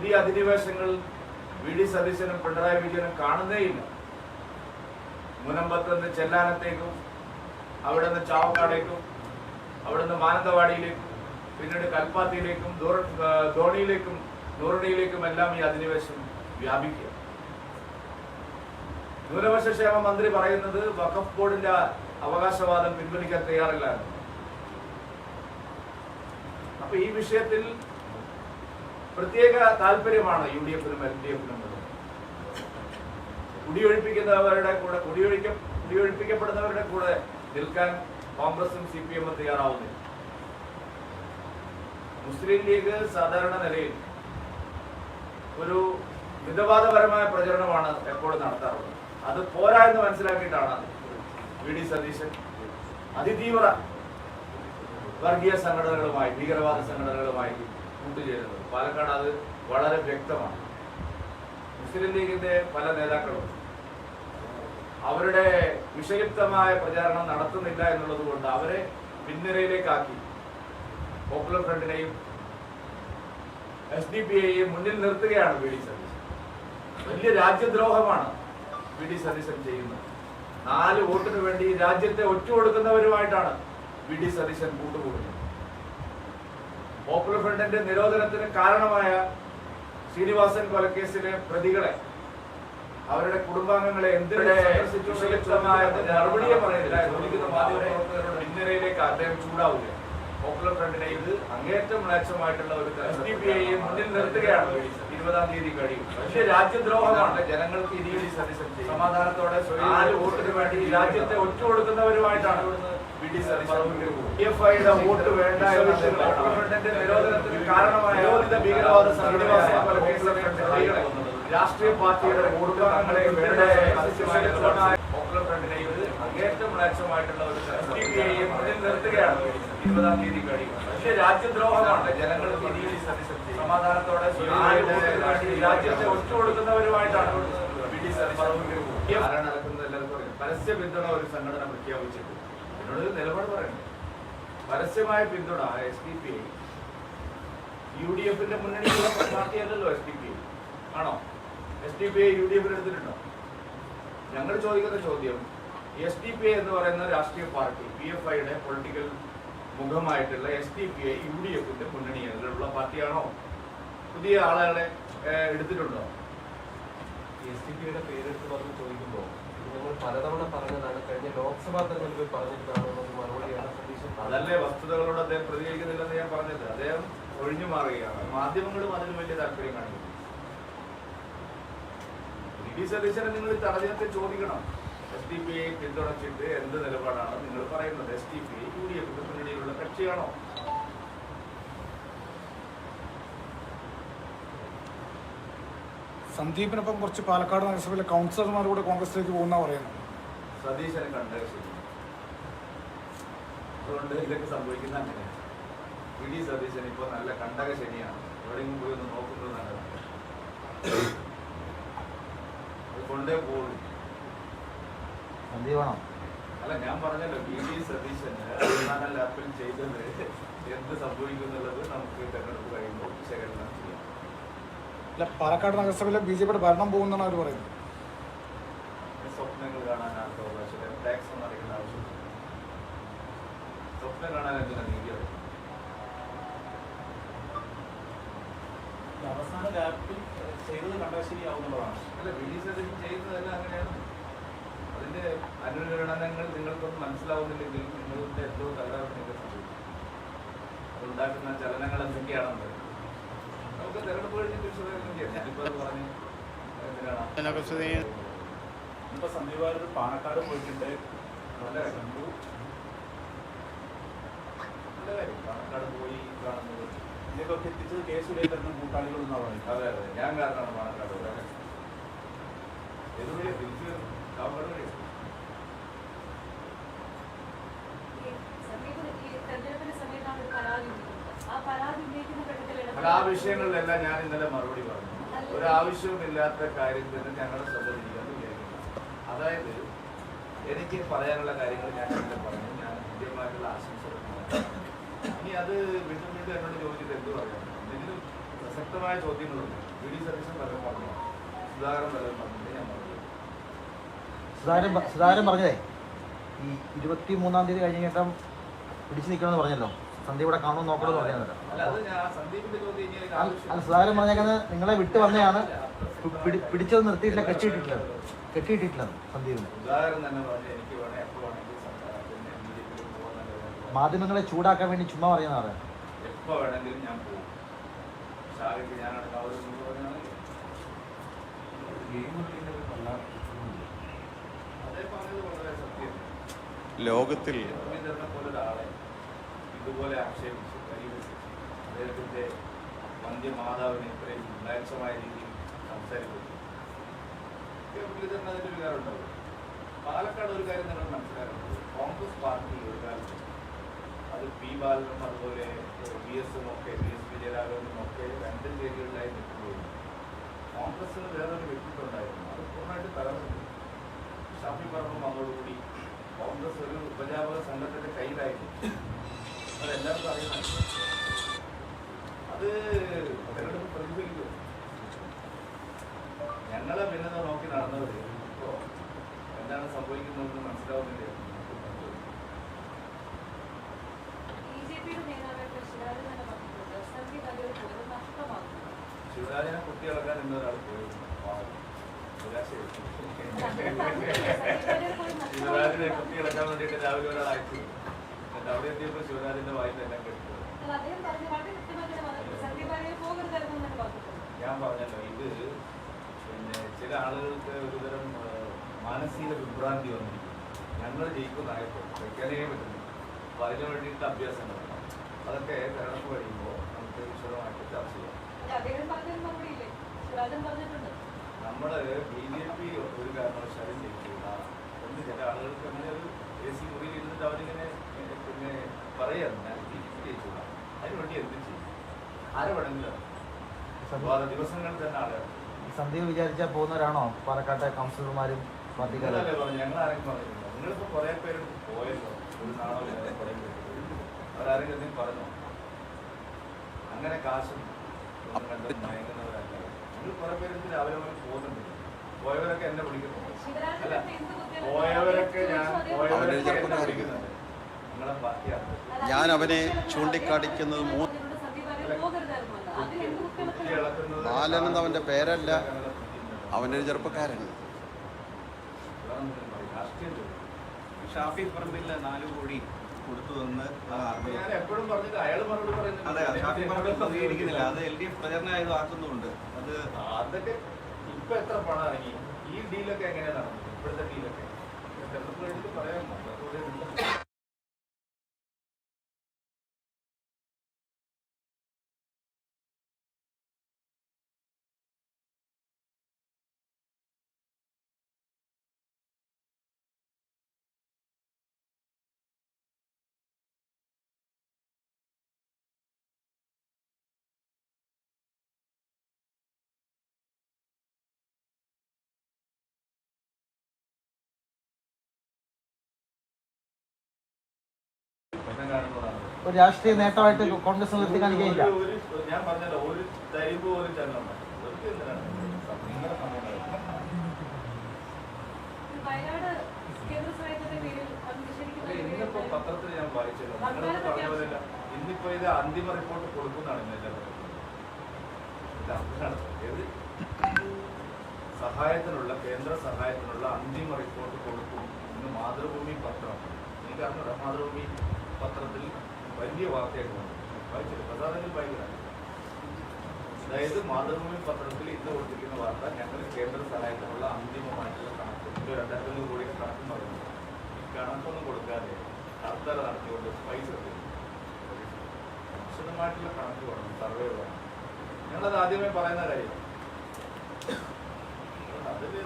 പുതിയ അധിനിവേശങ്ങൾ V D സതീശനും പിണറായി വിജയനും കാണുന്നേയില്ല മുനമ്പത്ത് നിന്ന് ചെല്ലാനത്തേക്കും അവിടെ നിന്ന് ചാവക്കാടേക്കും അവിടെ നിന്ന് മാനന്തവാടിയിലേക്കും പിന്നീട് കൽപ്പാത്തിയിലേക്കും ദൂര- ധോണിയിലേക്കും നൂറടിയിലേക്കും എല്ലാം ഈ അധിനിവേശം വ്യാപിക്കുക ന്യൂനപക്ഷ ക്ഷേമ മന്ത്രി പറയുന്നത് വഖഫ് ബോർഡിന്റെ അവകാശവാദം പിൻവലിക്കാൻ തയ്യാറില്ല. അപ്പൊ ഈ വിഷയത്തിൽ പ്രത്യേക താല്പര്യമാണ് യു ഡി എഫിനും എൽ ഡി എഫിനും കുടിയൊഴിപ്പിക്കുന്നവരുടെ കൂടെ കുടിയൊഴിക്ക കുടിയൊഴിപ്പിക്കപ്പെടുന്നവരുടെ കൂടെ നിൽക്കാൻ കോൺഗ്രസും സി പി എമ്മും തയ്യാറാവുന്നില്ല. മുസ്ലിം ലീഗ് സാധാരണ നിലയിൽ ഒരു മിതവാദപരമായ പ്രചരണമാണ് എപ്പോഴും നടത്താറുള്ളത്. അത് പോരാ എന്ന് മനസ്സിലാക്കിയിട്ടാണ് വി ഡി സതീശൻ അതിതീവ്ര വർഗീയ സംഘടനകളുമായി ഭീകരവാദ സംഘടനകളുമായി കൂട്ടുചേരുന്നത്. പാലക്കാട് അത് വളരെ വ്യക്തമാണ്. മുസ്ലിം ലീഗിന്റെ പല നേതാക്കളും അവരുടെ വിഷയുക്തമായ പ്രചാരണം നടത്തുന്നില്ല എന്നുള്ളത് കൊണ്ട് അവരെ പിൻനിരയിലേക്കാക്കി പോപ്പുലർ ഫ്രണ്ടിനെയും എസ് ഡി പി ഐയെയും മുന്നിൽ നിർത്തുകയാണ് വി ഡി സതീശൻ. വലിയ രാജ്യദ്രോഹമാണ് വി ഡി സതീശൻ ചെയ്യുന്നത്. നാല് വോട്ടിന് വേണ്ടി രാജ്യത്തെ ഒറ്റുകൊടുക്കുന്നവരുമായിട്ടാണ് വി ഡി സതീശൻ കൂട്ടുകൂടുന്നത് പോപ്പുലർ ഫ്രണ്ടിന്റെ നിരോധനത്തിന് കാരണമായ ശ്രീനിവാസൻ കൊലക്കേസിലെ പ്രതികളെ അവരുടെ കുടുംബാംഗങ്ങളെ എന്തിനെ മറുപടിയെ പറയുന്നില്ല. ചോദിക്കുന്ന മാധ്യമപ്രവർത്തകരുടെ പിൻനിരയിലേക്ക് അദ്ദേഹം ചൂടാവില്ല പോപ്പുലർ ഫ്രണ്ടിനെ ഇത് അങ്ങേറ്റം മ്ലേച്ഛമായിട്ടുള്ള ഒരു എസ് ഡി പി ഐയെ മുന്നിൽ നിർത്തുകയാണ് ഇരുപതാം തീയതി കഴിയും. പക്ഷേ രാജ്യദ്രോഹമാണ്. ജനങ്ങൾക്ക് ഇനിയും സമാധാനത്തോടെ നാല് വോട്ടിന് വേണ്ടി രാജ്യത്തെ ഒറ്റ കൊടുക്കുന്നവരുമായിട്ടാണ്. ഡി വോട്ട് വേണ്ട നിരോധനത്തിന് കാരണമായ രാഷ്ട്രീയ പാർട്ടിയുടെ കുടുംബങ്ങളെ ഒരു രാജ്യദ്രോഹമാണ് ജനങ്ങൾക്ക് ഇനിയും സമാധാനത്തോടെ രാജ്യത്തെ ഒറ്റുകൊടുക്കുന്നവരുമായിട്ടാണ് കൊടുക്കുന്നവരുമായിട്ടാണ്. പരസ്യ പിന്തുണ ഒരു സംഘടന പ്രഖ്യാപിച്ചിട്ട് എന്നോട് നിലപാട് പറയണം പരസ്യമായ പിന്തുണ S D P I. U D എഫിന്റെ പാർട്ടിയല്ലല്ലോ എസ് ഡി പി ഐ. ആണോ? S D P I U D എഫിന് എടുത്തിട്ടുണ്ടോ? ഞങ്ങൾ ചോദിക്കുന്ന ചോദ്യം എസ് ഡി പി ഐ എന്ന് പറയുന്ന രാഷ്ട്രീയ പാർട്ടി പി എഫ് ഐയുടെ പൊളിറ്റിക്കൽ മുഖമായിട്ടുള്ള S D P I U D എഫിന്റെ മുന്നണിയിലുള്ള പാർട്ടിയാണോ? പുതിയ ആളുകളെ എടുത്തിട്ടുണ്ടോ? എസ് ഡി പി ഐയുടെ പേരെടുത്ത് പറഞ്ഞ് ചോദിക്കുമ്പോൾ പലതവണ പറഞ്ഞതാണ് കഴിഞ്ഞ ലോക്സഭാ തെരഞ്ഞെടുപ്പിൽ പറഞ്ഞിട്ടാണോ മറുപടിയാണ് അതല്ലേ വസ്തുതകളോട് അദ്ദേഹം പ്രതികരിക്കുന്നില്ലെന്ന് ഞാൻ പറഞ്ഞത്. അദ്ദേഹം ഒഴിഞ്ഞു മാറുകയാണ്. മാധ്യമങ്ങളും അതിന് വലിയ താല്പര്യം കാണിക്കുന്നു. വി സതീശനെ നിങ്ങൾ തടഞ്ഞത്തെ ചോദിക്കണം. എസ് ഡി പി പിന്തുണച്ചിട്ട് എന്ത് നിലപാടാണ് നിങ്ങൾ പറയുന്നത്? S D P U D എഫിന്റെ കക്ഷിയാണോ? സന്ദീപിനൊപ്പം കുറച്ച് പാലക്കാട് നഗരസഭയിലെ കൗൺസിലർമാർ കൂടെ കോൺഗ്രസിലേക്ക് പോകുന്ന പറയുന്നത്. സതീശനെ കണ്ടത് ശരി അതുകൊണ്ട് ഇതൊക്കെ സംഭവിക്കുന്ന അങ്ങനെ വി ഡി സതീശൻ ഇപ്പൊ നല്ല കണ്ടക ശനിയാണ്. എവിടെയെങ്കിലും പോയി ഒന്ന് നോക്കുന്നത് നല്ലതാണ് അത് കൊണ്ടേ പോകും സന്ദീപാണോ? അല്ല ഞാൻ പറഞ്ഞല്ലോ വി ഡി സതീശന് ലാപ്പിൽ ചെയ്തത് എന്ത് സംഭവിക്കുന്നുള്ളത് നമുക്ക് തെരഞ്ഞെടുപ്പ് കഴിയുമ്പോൾ വിശകലനം ചെയ്യാം. അല്ല പാലക്കാട് നഗരസഭയിലെ ബി ജെ പിയുടെ ഭരണം പോകുന്നതാണ് അവർ പറയുന്നത്. അവസാന ലാപ്പിൽ ചെയ്തത് കണ്ടാൽ ശരിയാവുന്നതാണ് അല്ല അങ്ങനെയാണ്. അതിന്റെ അനുരണനങ്ങൾ നിങ്ങൾക്കൊന്നും മനസ്സിലാവുന്നില്ലെങ്കിൽ നിങ്ങളുടെ എന്തോ തകരാറ് നിങ്ങൾക്ക് സംഭവിക്കും അതുണ്ടാക്കുന്ന ചലനങ്ങൾ എന്തൊക്കെയാണെന്ന് ഇപ്പൊ വാര്യർ പാണക്കാട് പോയിട്ടുണ്ട്. നല്ല കാര്യം. നല്ല കാര്യം. പാലക്കാട് പോയി കാണുന്നത്. ഇതിലേക്കൊക്കെ എത്തിച്ചത് കെ സുരേന്ദ്രനും കൂട്ടാളികളും പറയുന്നത്. അതെ അതെ. ഞാൻ കാരണമാണ് പാണക്കാട് ഏതുവഴിയാ തിരിച്ചു വരും ചാവക്കാട് വിഷയങ്ങളിലെല്ലാം ഞാൻ ഇന്നലെ മറുപടി പറഞ്ഞു. ഒരു ആവശ്യവുമില്ലാത്ത കാര്യത്തിന് ഞങ്ങളുടെ ശ്രദ്ധ തിരിക്കാന്ന് വിചാരിക്കുന്നു അതായത് എനിക്ക് പറയാനുള്ള കാര്യങ്ങൾ ഞാൻ ഇന്നലെ പറഞ്ഞു. ഞാൻ കൃത്യമായിട്ടുള്ള ആശംസകൾ ഇനി അത് വീണ്ടും വീണ്ടും എന്നോട് ചോദിച്ചിട്ട് എന്ത് പറയാം എന്തെങ്കിലും പ്രസക്തമായ ചോദ്യങ്ങളുണ്ട്? വി ഡി സതീശൻ പലരും പറഞ്ഞു. സുധാകരൻ പലരും പറഞ്ഞിട്ട് ഞാൻ പറഞ്ഞു സുധാകരൻ സുധാകരൻ പറഞ്ഞതേ ഈ ഇരുപത്തി മൂന്നാം തീയതി കഴിഞ്ഞ ശേഷം പിടിച്ചു നിൽക്കണമെന്ന് പറഞ്ഞല്ലോ. സന്ധ്യ ഇവിടെ കാണുമെന്ന് നോക്കണമെന്ന് പറഞ്ഞല്ലോ അല്ല അത് ഞാൻ സന്ദീപിന്റെ ചോദ്യം ഇനി അതിന് അല്ല സുധാകരൻ പറഞ്ഞേക്കുന്നത് നിങ്ങളെ വിട്ട് വന്നെയാണ്. പിടിച്ചത് നിർത്തിയിട്ടില്ല കെട്ടിയിട്ടില്ല കെട്ടിയിട്ടില്ല സന്ദീപിന്. മാധ്യമങ്ങളെ ചൂടാക്കാൻ വേണ്ടി ചുമ്മാ പറയുന്നതാണ് ലോകത്തിൽ മുരളീധരനെ പോലെ ഒരാളെ ഇതുപോലെ ആക്ഷേപിച്ച് പരിഹസിച്ച് അദ്ദേഹത്തിന്റെ വന്ധ്യമാതാവിനെ ഇത്രയും മ്ലേച്ഛമായ രീതിയിൽ സംസാരിക്കുന്നു. കെ. മുരളീധരൻ അതിന്റെ വികാരം ഉണ്ടാവും പാലക്കാട് ഒരു കാര്യം നിങ്ങൾ മനസ്സിലാക്കുന്നത് കോൺഗ്രസ് പാർട്ടി ഒരു കാലത്ത് അത് പി ബാലനും അതുപോലെ ബി എസും ഒക്കെ ബി എസ് പി ജയരാഘവനും ഒക്കെ രണ്ട് വേദികളിലായി നിൽക്കുമ്പോൾ വേറെ വേറൊരു വ്യക്തിത്വം ഉണ്ടായിരുന്നു. അത് പൂർണമായിട്ട് തകർന്നു ഷാഫി പറമ്പ് വന്നതോടുകൂടി കോൺഗ്രസ് ഒരു ഉപജാപക സംഘത്തിന്റെ കയ്യിലായിരുന്നു അതെല്ലാവർക്കും പറയുന്നത് അത് തെരഞ്ഞെടുപ്പ് പ്രതിഫലിക്കും. ഞങ്ങളെ ഭിന്നത നോക്കി നടന്നവർ ഇപ്പോ എന്താണ് സംഭവിക്കുന്നതെന്ന് മനസ്സിലാവുന്നില്ല? ശിവരാജനെ കുത്തി ഇളക്കാൻ ഇന്ന ഒരാൾ പോയി. ശിവരാജനെ കുത്തി ഇളക്കാൻ വേണ്ടിയിട്ട് രാവിലെ ഒരാൾ അയച്ചു എന്നിട്ട് അവിടെ എത്തിയപ്പോൾ ശിവരാജന്റെ വായിൽ എല്ലാം കെട്ടു എന്നാൽ അദ്ദേഹം പറഞ്ഞ വളരെ കൃത്യമായിട്ട് തന്നെ പറഞ്ഞിട്ടുണ്ട് സന്ധ്യ ഭാര്യയെ പോകരുതായിരുന്നു എന്ന് തന്നെ പറഞ്ഞിട്ടുണ്ട് ഞാൻ പറഞ്ഞല്ലോ ഇത് പിന്നെ ചില ആളുകൾക്ക് ഒരുതരം മാനസിക വിഭ്രാന്തി വന്നിരിക്കും ഞങ്ങൾ ജയിക്കുന്നതായപ്പോൾ വയ്ക്കാനേ പറ്റുന്നില്ല. അപ്പോൾ അതിനു വേണ്ടിയിട്ട് അഭ്യാസങ്ങൾ അതൊക്കെ തെരഞ്ഞെടുപ്പ് കഴിയുമ്പോൾ നമുക്ക് വിശദമായിട്ട് ചർച്ച ചെയ്യാം. നമ്മൾ ബി ജെ പി ഒരു കാരണവശാലും ജയിക്കില്ല എന്ന് ചില ആളുകൾക്ക് അങ്ങനെ ഒരു എ സി മുറിയിൽ ഇരുന്നിട്ട് അവരിങ്ങനെ പിന്നെ പറയാം ഞാൻ അതിനുവേണ്ടി എന്ത് ചെയ്യും. ദിവസങ്ങളിൽ തന്നെ ആളുകൾ സന്ധ്യ വിചാരിച്ചാൽ പോകുന്നവരാണോ? പാലക്കാട്ടെ കൗൺസിലർമാരും പാർട്ടിക്കാരും? ഞങ്ങൾ ആരെങ്കിലും കുറെ പേര് പോയല്ലോ. ഒരു നാളോ അവരാരെങ്കിലും എന്തെങ്കിലും പറഞ്ഞോ? അങ്ങനെ കാശും ഒന്നും കണ്ടും മയങ്ങുന്നവരല്ല. നിങ്ങൾ കുറെ പേര് ഇത് രാവിലെ മുതൽ പോകുന്നുണ്ട്. പോയവരൊക്കെ എന്നെ വിളിക്കുന്നു. അല്ല പോയവരൊക്കെ ഞാൻ പോയവരൊക്കെ എന്നെ വിളിക്കുന്നുണ്ട്. ഞാൻ അവനെ ചൂണ്ടിക്കാണിക്കുന്നത് മൂ- പേരല്ല. അവന്റെ ഒരു അവനൊരു ചെറുപ്പക്കാരൻ. ഷാഫി പറമ്പിൽ നാല് കോടി കൊടുത്തു എന്ന് ഞാൻ എപ്പോഴും പറഞ്ഞിട്ട് അയാൾ മറുപടി പറയുന്നത് അതെ ഷാഫി പറമ്പിൽ പ്രതികരിക്കുന്നില്ല. അത് എൽ ഡി എഫ് പ്രചരണമായത് ആക്കുന്നുണ്ട് അത് അതൊക്കെ ഇപ്പൊ എത്ര പണം ഇറങ്ങി ഈ ഡീലൊക്കെ എങ്ങനെയാണ് നടന്നത്? ഇപ്പോഴത്തെ ഡീലൊക്കെ തെരഞ്ഞെടുപ്പ് ഒരു രാഷ്ട്രീയ നേട്ടമായിട്ട് കോൺഗ്രസ് നിർത്തി കാണിക്കുകയില്ല പത്രത്തിൽ ഞാൻ വായിച്ചല്ലോ. പറഞ്ഞ ഇന്നിപ്പോ ഇത് അന്തിമ റിപ്പോർട്ട് കൊടുക്കുന്നതാണ് സഹായത്തിനുള്ള കേന്ദ്ര സഹായത്തിനുള്ള അന്തിമ റിപ്പോർട്ട് കൊടുക്കും ഇന്ന് മാതൃഭൂമി പത്രം. എനിക്കറിഞ്ഞൂടാ മാതൃഭൂമി പത്രത്തിൽ വലിയ വാർത്തയായിട്ട് വായിച്ചില്ല. പ്രസാദത്തിൽ ഭയങ്കര. അതായത് മാതൃഭൂമി പത്രത്തിൽ ഇന്ന് കൊടുത്തിരിക്കുന്ന വാർത്ത ഞങ്ങൾ കേന്ദ്ര സഹായത്തിനുള്ള അന്തിമമായിട്ടുള്ള കണക്ക്. ഇത് രണ്ടായിരത്തി കോടി കണക്ക് പറയുന്നു ഈ കണക്കൊന്നും കൊടുക്കാതെ ഹർത്താൽ നടത്തിക്കൊണ്ട് പൈസ. വിശദമായിട്ടുള്ള കണക്ക് വേണം. സർവേ വേണം. ഞങ്ങളത് ആദ്യമേ പറയുന്ന കാര്യം. അതിൽ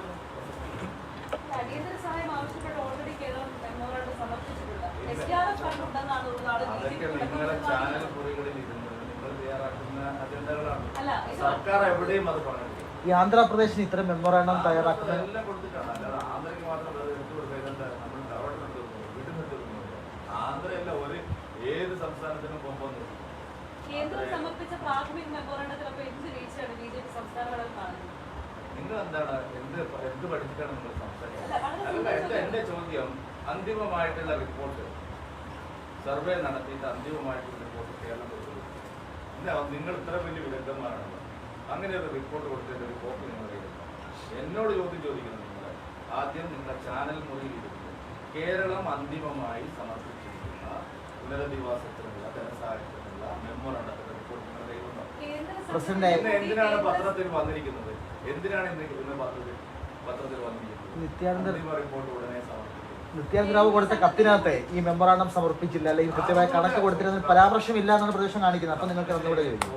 അടിയന്തര സഹായം ആവശ്യപ്പെട്ട് ഓൾറെഡി കേരളം മെമ്മോറാണ്ടം സമർപ്പിച്ചിട്ടുണ്ട് S D R F fund ഉണ്ടെന്നാണ് ഒരു നാട് അതൊക്കെ നിങ്ങളെ ചാനൽ മുറികളിൽ ഇരുന്ന് നിങ്ങൾ തയ്യാറാക്കുന്ന അജണ്ടകളാണ്. അല്ല, സർക്കാർ എവിടെയും അത് പറഞ്ഞിട്ടില്ല. ഈ ആന്ധ്രാപ്രദേശിന് ഇത്ര മെമ്മോറാണ്ടം തയ്യാറാക്കുന്നത്? ഏത് സംസ്ഥാനത്തിനും. കേന്ദ്രം സമർപ്പിച്ച പ്രാഥമിക എന്ത് വീഴ്ചയാണ് ബി ജെ പി സംസ്ഥാന ഘടകം കാണുന്നത്? നിങ്ങൾ എന്താണ്? എന്ത് എന്ത് പഠിച്ചിട്ടാണ് നിങ്ങൾ അല്ല, സംസാരിക്കുന്നത് അല്ല എന്റെ ചോദ്യം. അന്തിമമായിട്ടുള്ള റിപ്പോർട്ട് സർവേ നടത്തിയിട്ട് അന്തിമമായിട്ട് റിപ്പോർട്ട് കേരളം കൊടുത്തു. നിങ്ങൾ ഇത്ര വലിയ വിദഗ്ധന്മാരാണല്ലോ. അങ്ങനെ ഒരു റിപ്പോർട്ട് കൊടുത്തിട്ട് ഒരു കോപ്പി നിങ്ങൾ കയ്യിലുണ്ടോ? എന്നോട് ചോദ്യം ചോദിക്കുന്നത് നിങ്ങൾ. ആദ്യം നിങ്ങളുടെ ചാനൽ മുറിയിൽ ഇരുന്ന് കേരളം അന്തിമമായി സമർപ്പിച്ചിരിക്കുന്ന പുനരധിവാസത്തിനുള്ള ധനസഹായത്തിനുള്ള മെമ്മോറാണ്ടത്തിന്റെ റിപ്പോർട്ട് നിങ്ങളുടെ കയ്യിലുണ്ടോ? എന്തിനാണ് പത്രത്തിൽ വന്നിരിക്കുന്നത്? എന്തിനാണ് ഇന്ന് പത്രത്തിൽ പത്രത്തിൽ വന്നിരിക്കുന്നത്? റിപ്പോർട്ട് ഉടനെ സമർപ്പിക്കും നിത്യാനന്ദ റാവു കൊടുത്ത കത്തിനകത്ത് ഈ മെമ്മറാണ്ടം സമർപ്പിച്ചില്ല. അല്ലെങ്കിൽ കൃത്യമായ കണക്ക് കൊടുത്തിരുന്ന പരാമർശം ഇല്ല എന്നാണ് പ്രദേശം കാണിക്കുന്നത്. അപ്പൊ നിങ്ങൾക്ക് ഒന്നുകൂടെ ചോദിക്കും.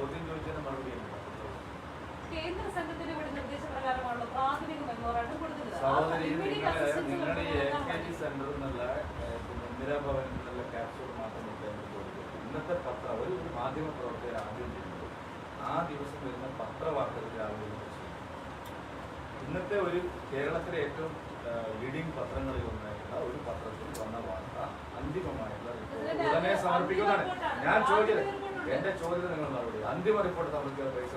പത്ര ഒരു മാധ്യമ പ്രവർത്തകർ ആദ്യം ചെയ്യുന്നത് ആ ദിവസം വരുന്ന ഇന്നത്തെ ഒരു കേരളത്തിലെ ഏറ്റവും ലീഡിംഗ് പത്രങ്ങളിൽ ഒന്നായിട്ടുള്ള ഒരു പത്രത്തിൽ വന്ന വാർത്ത അന്തിമമായിട്ടുള്ള റിപ്പോർട്ട് ഇതിന്റെ ഉടനെ അന്തിമ സമർപ്പിക്കുന്നതാണ്. ഞാൻ ചോദിച്ചത് എന്റെ ചോദ്യത്തിന് നിങ്ങൾ മറുപടി അന്തിമ റിപ്പോർട്ട് നമുക്ക് പൈസ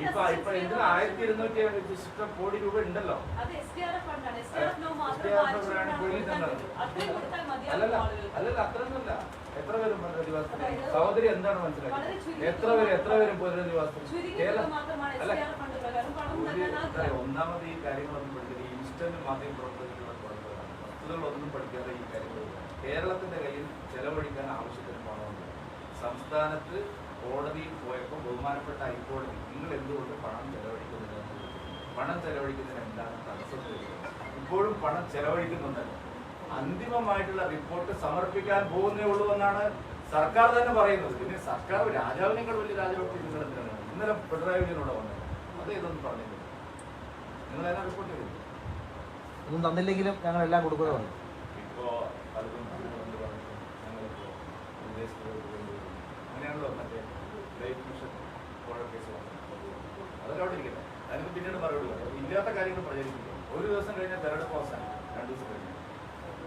ഇപ്പൊ ഇപ്പൊ എന്തിനാ ആയിരത്തി ഇരുന്നൂറ്റി ഇഷ്ടം കോടി രൂപ ഉണ്ടല്ലോ. അല്ലല്ല. അല്ലല്ല അത്രയൊന്നുമല്ല. എത്ര പേരും പുനരധിവാസത്തിന് സഹോദരി എന്താണ് മനസ്സിലാക്കുന്നത് എത്ര പേര് എത്ര പേരും പുനരധിവാസത്തിന് കേരള അല്ല, ഒന്നാമത് ഈ കാര്യങ്ങളൊന്നും പഠിക്കുന്നത് ഇൻസ്റ്റന്റ് മാധ്യമ പ്രവർത്തനത്തിലുള്ള വസ്തുതകളൊന്നും പഠിക്കാതെ ഈ കാര്യങ്ങൾ കേരളത്തിന്റെ കയ്യിൽ ചെലവഴിക്കാൻ ആവശ്യത്തിന് പണമുണ്ട്. സംസ്ഥാനത്ത് കോടതിയിൽ പോയപ്പോൾ ബഹുമാനപ്പെട്ട ഹൈക്കോടതി നിങ്ങൾ എന്തുകൊണ്ട് പണം ചെലവഴിക്കുന്നില്ല? പണം ചെലവഴിക്കുന്നതിന് എന്താണ് തടസ്സം ഇപ്പോഴും പണം ചെലവഴിക്കുന്നുണ്ടല്ലോ അന്തിമമായിട്ടുള്ള റിപ്പോർട്ട് സമർപ്പിക്കാൻ പോകുന്നേ ഉള്ളൂ എന്നാണ് സർക്കാർ തന്നെ പറയുന്നത്. പിന്നെ സർക്കാർ രാജാവിനേക്കാൾ വലിയ രാജാവ് നിങ്ങൾ എന്തിനാണ് ഇന്നലെ പിണറായി വിജയനോട് വന്നത് അത് ഇതൊന്നും പറഞ്ഞില്ല. നിങ്ങൾ അതിനെ റിപ്പോർട്ട് ചെയ്തു ഒന്നും തന്നില്ലെങ്കിലും ഞങ്ങൾ എല്ലാം കൊടുക്കുന്നതാണ് പിന്നീട് ഇല്ലാത്ത കാര്യങ്ങൾ ഒരു ദിവസം കഴിഞ്ഞാൽ തെരഞ്ഞെടുപ്പ് അവസാനം രണ്ടു ദിവസം കഴിഞ്ഞാൽ.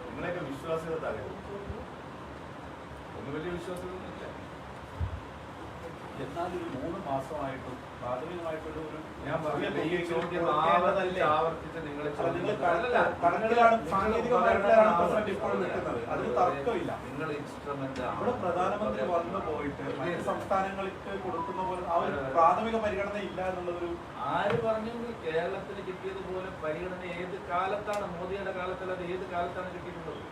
നിങ്ങളെയൊക്കെ വിശ്വാസ്യത താഴെ ഒന്നും വലിയ വിശ്വാസ്യത എന്നാൽ മൂന്ന് മാസമായിട്ടും ഒരു ഞാൻ ഈ ചോദ്യം? ആവർത്തിച്ച് ആവർത്തിച്ച് നിങ്ങൾ സാങ്കേതികമായിട്ടുള്ളതാണ് ഇപ്പോൾ നിൽക്കുന്നത്. അതിന് തർക്കമില്ല. നിങ്ങൾ ഇൻസ്ട്രുമെന്റ് പ്രധാനമന്ത്രി വന്നു പോയിട്ട് മറ്റ് സംസ്ഥാനങ്ങൾക്ക് കൊടുക്കുന്ന പോലെ ആ ഒരു പ്രാഥമിക പരിഗണന ഇല്ല എന്നുള്ളൊരു ആര് പറഞ്ഞു കേരളത്തിന് കിട്ടിയതുപോലെ പരിഗണന ഏത് കാലത്താണ് മോദിയുടെ കാലത്തല്ലാതെ ഏത് കാലത്താണ് കിട്ടിയിട്ടുള്ളത്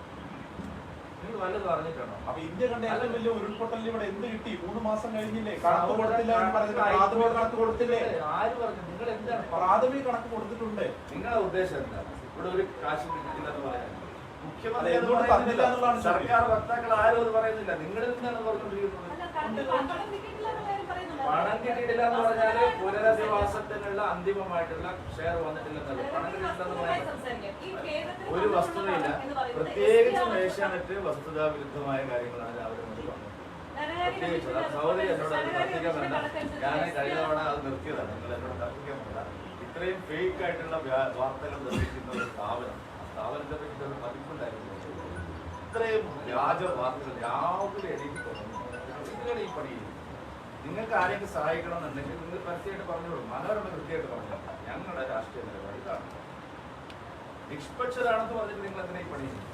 അപ്പൊ ഇന്ത്യ കണ്ട ഏറ്റവും വലിയ ഉരുൾപൊട്ടലിൽ ഇവിടെ എന്ത് കിട്ടി? മൂന്ന് മാസം കഴിഞ്ഞില്ലേ? കണക്ക് കൊടുത്തില്ല എന്ന് പറഞ്ഞിട്ട് പ്രാഥമിക കണക്ക് കൊടുത്തില്ലേ? ആര് പറഞ്ഞു? നിങ്ങൾ എന്താണ് പ്രാഥമിക കണക്ക് കൊടുത്തിട്ടുണ്ട്. നിങ്ങളുടെ ഉദ്ദേശം എന്താണ് ഇവിടെ ഒരു കാശ് കിട്ടില്ലെന്ന് പറയാൻ. മുഖ്യമന്ത്രി. സർക്കാർ വക്താക്കൾ ആരും അത് പറയുന്നില്ല. നിങ്ങളിൽ നിന്നാണ് പറഞ്ഞുകൊണ്ടിരിക്കുന്നത്. പണം കിട്ടിയിട്ടില്ല എന്ന് പറഞ്ഞാൽ പുനരധിവാസത്തിനുള്ള അന്തിമമായിട്ടുള്ള ഷെയർ വന്നിട്ടില്ലെന്നല്ല. പണം കിട്ടിയിട്ടില്ലെന്ന് ഒരു വസ്തുതയില്ല. പ്രത്യേകിച്ച് മേശാനിട്ട് വസ്തുതാ വിരുദ്ധമായ കാര്യങ്ങളാണ് അവർ പ്രത്യേകിച്ച് സഹോദരി എന്നോട് തർക്കിക്കാൻ വേണ്ട ഞാൻ കഴിഞ്ഞ തവണ അത് നിർത്തിയതാണ്. നിങ്ങൾ എന്നോട് തർക്കിക്കാൻ വേണ്ട ഇത്രയും ഫേക്ക് ആയിട്ടുള്ള വാർത്തകൾ നിർമ്മിക്കുന്ന ഒരു സ്ഥാപനം സ്ഥാപനത്തെ പറ്റി ഒരു പതിപ്പുണ്ടായിരുന്നു. ഇത്രയും വ്യാജ വാർത്തകൾ രാവിലെ എണീറ്റ് തോന്നുന്നു ഈ പണി ചെയ്യുന്നത്? നിങ്ങൾക്ക് ആരെങ്കിലും സഹായിക്കണം എന്നുണ്ടെങ്കിൽ നിങ്ങൾ പരസ്യമായിട്ട് പറഞ്ഞോളൂ മനോരമ കൃത്യമായിട്ട് പറഞ്ഞു ഞങ്ങളുടെ രാഷ്ട്രീയ നിലപാട് ഇതാണ്. നിഷ്പക്ഷരാണെന്ന് പറഞ്ഞിട്ട് നിങ്ങൾ എന്തിനാ ഈ പണി ചെയ്യുന്നത്?